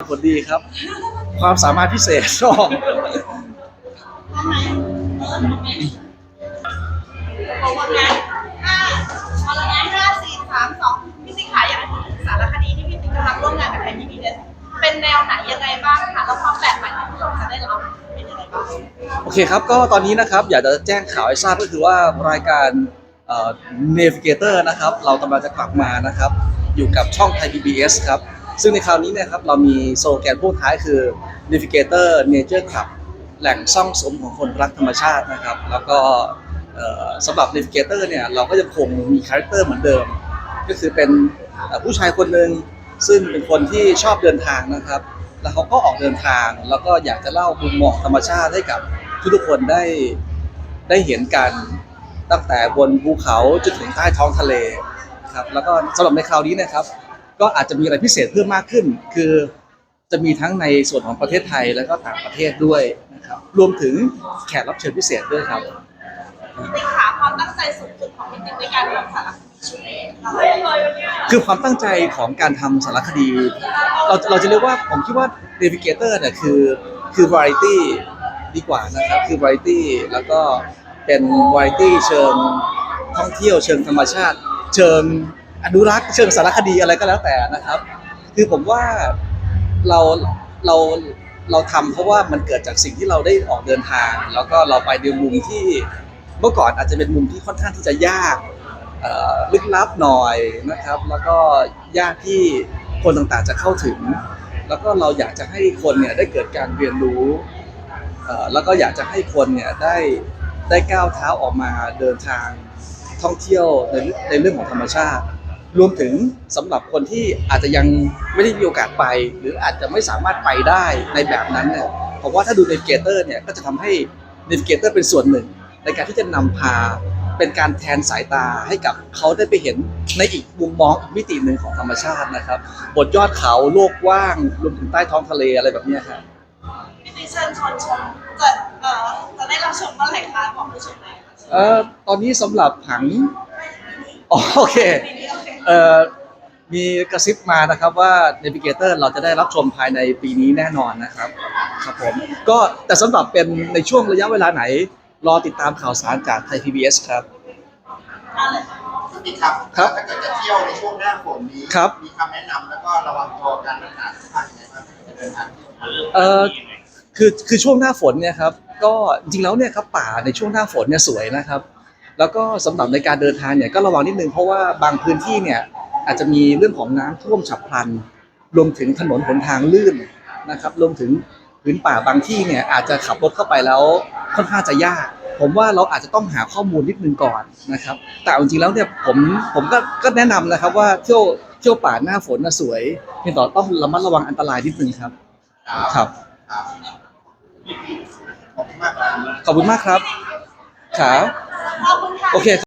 ผลดีครับ ความสามารถพิเศษชอบบอกว่างั้นห้าเอาละนะห้าสี่สามสองพี่สิงขายอยากให้พูดถึงสารคดีที่พี่สิงกำลังร่วมงานกับไทยพีบีเอสเป็นแนวไหนยังไงบ้างคะแล้วความแปลกใหม่ที่ผู้ชมจะได้รับเป็นยังไงบ้างโอเคครับ ก็ตอนนี้นะครับ อยากจะแจ้งข่าวให้ทราบก็คือว่ารายการเอ่อ Navigator นะครับ เรากำลังจะกลับมานะครับ อยู่กับช่องไทย PBS ครับ ซึ่งในคราวนี้เนะครับเรามีโซลแกนพูดท้ายคือ Navigator Nature Club แหล่งซ่องสมของคนรักธรรมชาตินะครับ แล้วก็สำหรับ Navigator เนี่ยเราก็ยังคงมีคาแรคเตอร์เหมือนเดิม ก็คือเป็นผู้ชายคนหนึ่งซึ่งเป็นคนที่ชอบเดินทางนะครับ แล้วเขาก็ออกเดินทาง แล้วก็อยากจะเล่ามุมมองธรรมชาติให้กับทุกๆคนได้ได้เห็นกันตั้งแต่บนภูเขาจนถึงใต้ท้องทะเลครับแล้วก็สำหรับในคราวนี้นะครับ ก็อาจจะมีอะไรพิเศษเพิ่มมากขึ้น คือจะมีทั้งในส่วนของประเทศไทยแล้วก็ต่างประเทศด้วยนะครับรวมถึงแขกรับเชิญพิเศษด้วยครับสิงขาความตั้งใจสูงสุดของพี่สิงในการทำสารคดีชุดนี้อะไรเนี่ยคือความตั้งใจของการทำสารคดี เราเราจะเรียกว่าผมคิดว่า Navigator เนี่ยคือคือ variety ดีกว่านะครับคือ variety แล้วก็เป็น variety เชิงท่องเที่ยวเชิงธรรมชาติ เชิง อนุรักษ์เชิงสารคดีอะไรก็แล้วแต่นะครับ คือผมว่าเราเราเราทำเพราะว่ามันเกิดจากสิ่งที่เราได้ออกเดินทาง แล้วก็เราไปในมุมที่เมื่อก่อนอาจจะเป็นมุมที่ค่อนข้างที่จะยากลึกลับหน่อยนะครับ แล้วก็ยากที่คนต่างๆจะเข้าถึง แล้วก็เราอยากจะให้คนเนี่ยได้เกิดการเรียนรู้แล้วก็อยากจะให้คนเนี่ยได้ได้ก้าวเท้าออกมาเดินทางท่องเที่ยวในในเรื่องของธรรมชาติ รวมถึงสำหรับคนที่อาจจะยังไม่ได้มีโอกาสไป หรืออาจจะไม่สามารถไปได้ในแบบนั้นเนี่ยผมว่าถ้าดู Navigator เนี่ยก็จะทำให้ Navigator เป็นส่วนหนึ่ง ในการที่จะนำพาเป็นการแทนสายตาให้กับเขาได้ไปเห็นในอีกมุมมองอีกมิติหนึ่งของธรรมชาตินะครับ บนยอดเขาโลกกว้างรวมถึงใต้ท้องทะเลอะไรแบบเนี้ยครับพี่สิงเชิญชวนชมจะเอ่อจะได้รับชมเมื่อไหร่คะบอกผู้ชมหน่อยค่ะเอ่อตอนนี้สำหรับผังอ๋อโอเคปีนี้โอ เคเอ่อมีกระซิบมานะครับว่า Navigator เราจะได้รับชมภายในปีนี้แน่นอนนะครับครับผมก็แต่สำหรับเป็นในช่วงระยะเวลาไหน รอติดตามข่าวสารจากไทย PBS ครับอะไรคะคุณติ๊กครับครับ ถ้าเกิดจะเที่ยวในช่วงหน้าฝนนี้ครับ มีคำแนะนำแล้วก็ระวังตัวการปัญหาสุขภาพยังไงบ้างจะเดินทางที่เอ่อคือคือช่วงหน้าฝนเนี่ยครับก็จริงๆแล้วเนี่ยครับป่าในช่วงหน้าฝนเนี่ยสวยนะครับ แล้วก็สำหรับในการเดินทางเนี่ยก็ระวังนิดนึงเพราะว่าบางพื้นที่เนี่ยอาจจะมีเรื่องของน้ำท่วมฉับพลัน รวมถึงถนนหนทางลื่นนะครับ รวมถึงพื้นป่าบางที่เนี่ยอาจจะขับรถเข้าไปแล้วค่อนข้างจะยาก ผมว่าเราอาจจะต้องหาข้อมูลนิดนึงก่อนนะครับ แต่จริงๆแล้วเนี่ยผมผมก็ก็แนะนำนะครับว่าเที่ยวเที่ยวป่าหน้าฝนน่ะสวยเพียงแต่ต้องระมัดระวังอันตรายนิดนึงครับ ครับขอบคุณมากครับขอบคุณมากครับครับขอบคุณค่ะ โอเค